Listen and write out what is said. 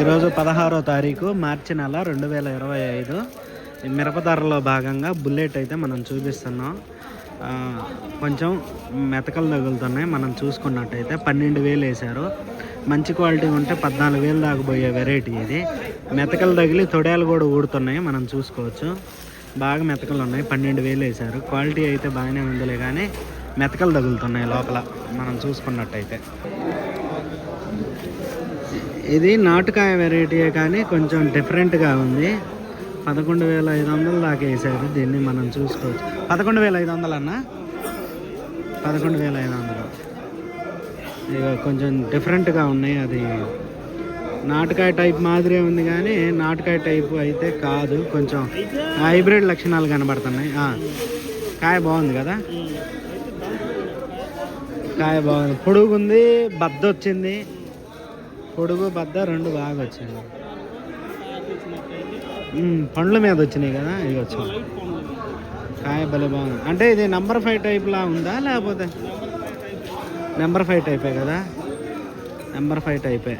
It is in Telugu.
ఈరోజు పదహారో తారీఖు మార్చి నెల రెండు వేల ఇరవై ఐదు. ఈ మిరప ధరలో భాగంగా బుల్లెట్ అయితే మనం చూపిస్తున్నాం. కొంచెం మెతకలు తగులుతున్నాయి. మనం చూసుకున్నట్టయితే పన్నెండు వేలు వేశారు. మంచి క్వాలిటీ ఉంటే పద్నాలుగు వేలు దాకా పోయే వెరైటీ ఇది. మెతకలు తగిలి తొడయాలు కూడా ఊడుతున్నాయి. మనం చూసుకోవచ్చు. బాగా మెతకలు ఉన్నాయి. పన్నెండు వేలు వేశారు. క్వాలిటీ అయితే బాగానే ఉందిలే కానీ మెతకలు తగులుతున్నాయి లోపల. మనం చూసుకున్నట్టయితే. ఇది నాటుకాయ వెరైటీయే కానీ కొంచెం డిఫరెంట్గా ఉంది. పదకొండు వేల ఐదు వందలు దాకా వేసారు. దీన్ని మనం చూసుకోవచ్చు. పదకొండు వేల ఐదు వందలు అన్న? పదకొండు వేల ఐదు వందలు. ఇక కొంచెం డిఫరెంట్గా ఉన్నాయి. అది నాటుకాయ టైప్ మాదిరే ఉంది కానీ నాటుకాయ టైప్ అయితే కాదు. కొంచెం హైబ్రిడ్ లక్షణాలు కనబడుతున్నాయి. కాయ బాగుంది కదా? కాయ బాగుంది. పొడుగుంది బద్ద వచ్చింది పొడుగు బద్ద రెండు బాగా వచ్చాయి. పండ్ల మీద వచ్చినాయి కదా ఇవి వచ్చింది కాయ భలే బాగుంది. అంటే ఇది నెంబర్ ఫైవ్ టైప్లా ఉందా లేకపోతే? నెంబర్ ఫైవ్ టైపే కదా? నెంబర్ ఫైవ్ టైపే